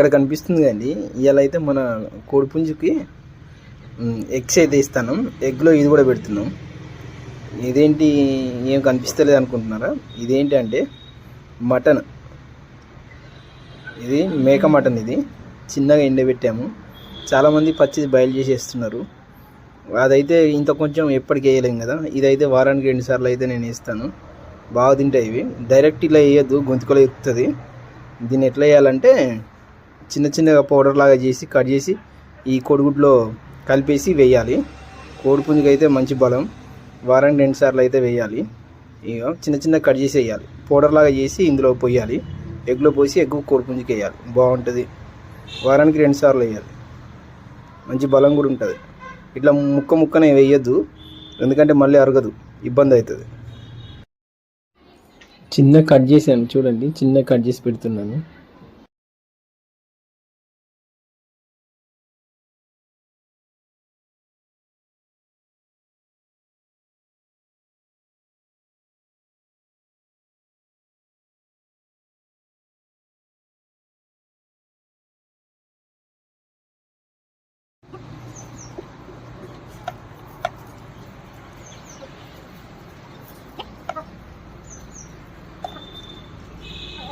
ఇక్కడ కనిపిస్తుంది కదండి ఇవాళ అయితే మన కోడిపుంజుకి ఎగ్స్ అయితే ఇస్తాను. ఎగ్లో ఇది కూడా పెడుతున్నాం. ఇదేంటి ఏం కనిపిస్తలేదు అనుకుంటున్నారా? ఇదేంటి అంటే మటన్. ఇది మేక మటన్ ఇది. చిన్నగా ఎండబెట్టాము. చాలామంది పచ్చి బయలు చేసేస్తున్నారు. అదైతే ఇంత కొంచెం ఎప్పటికి వేయలేం కదా. ఇదైతే వారానికి రెండు సార్లు అయితే నేను వేస్తాను. బాగా తింటాయి ఇవి. డైరెక్ట్ ఇలా వేయద్దు గొంతుకలో ఎక్కుతుంది దీన్ని ఎట్లా వేయాలంటే చిన్న చిన్నగా పౌడర్ లాగా చేసి కట్ చేసి ఈ కోడిగుడ్లో కలిపేసి వేయాలి. కోడిపుంజుకి అయితే మంచి బలం. వారానికి రెండు సార్లు అయితే వేయాలి. ఇక చిన్న చిన్న కట్ చేసి వేయాలి. పౌడర్ లాగా చేసి ఇందులో పోయాలి. ఎగ్లో పోసి ఎగ్ కోడిపుంజుకి వేయాలి. బాగుంటుంది. వారానికి రెండు సార్లు వేయాలి. మంచి బలం కూడా ఉంటుంది. ఇట్లా ముక్క ముక్కనే వేయద్దు. ఎందుకంటే మళ్ళీ అరగదు. ఇబ్బంది అవుతుంది. చిన్న కట్ చేశాను చూడండి చిన్న కట్ చేసి పెడుతున్నాను.